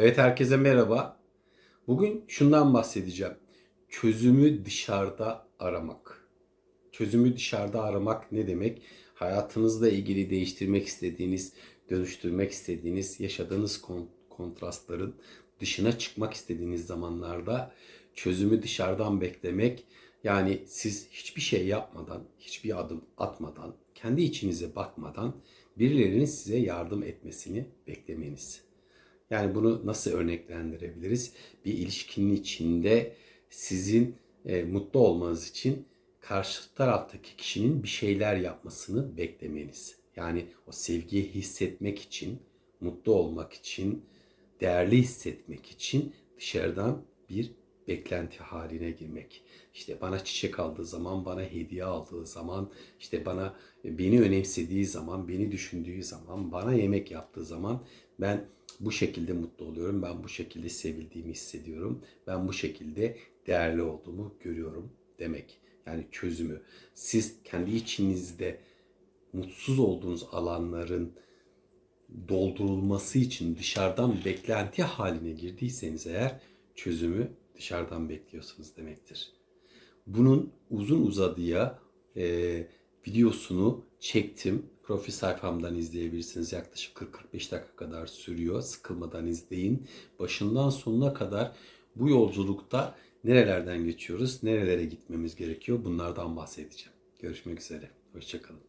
Evet herkese merhaba. Bugün şundan bahsedeceğim. Çözümü dışarıda aramak. Çözümü dışarıda aramak ne demek? Hayatınızla ilgili değiştirmek istediğiniz, dönüştürmek istediğiniz, yaşadığınız kon- kontrastların dışına çıkmak istediğiniz zamanlarda çözümü dışarıdan beklemek yani siz hiçbir şey yapmadan, hiçbir adım atmadan, kendi içinize bakmadan birilerinin size yardım etmesini beklemeniz. Yani bunu nasıl örneklendirebiliriz? Bir ilişkinin içinde sizin e, mutlu olmanız için karşı taraftaki kişinin bir şeyler yapmasını beklemeniz. Yani o sevgiyi hissetmek için, mutlu olmak için, değerli hissetmek için dışarıdan bir beklenti haline girmek. İşte bana çiçek aldığı zaman, bana hediye aldığı zaman, işte bana beni önemsediği zaman, beni düşündüğü zaman, bana yemek yaptığı zaman ben bu şekilde mutlu oluyorum. Ben bu şekilde sevildiğimi hissediyorum. Ben bu şekilde değerli olduğumu görüyorum demek. Yani çözümü. Siz kendi içinizde mutsuz olduğunuz alanların doldurulması için dışarıdan beklenti haline girdiyseniz eğer çözümü dışarıdan bekliyorsunuz demektir. Bunun uzun uzadıya e, videosunu çektim. Profil sayfamdan izleyebilirsiniz. Yaklaşık 40-45 dakika kadar sürüyor. Sıkılmadan izleyin. Başından sonuna kadar bu yolculukta nerelerden geçiyoruz, nerelere gitmemiz gerekiyor bunlardan bahsedeceğim. Görüşmek üzere. Hoşçakalın.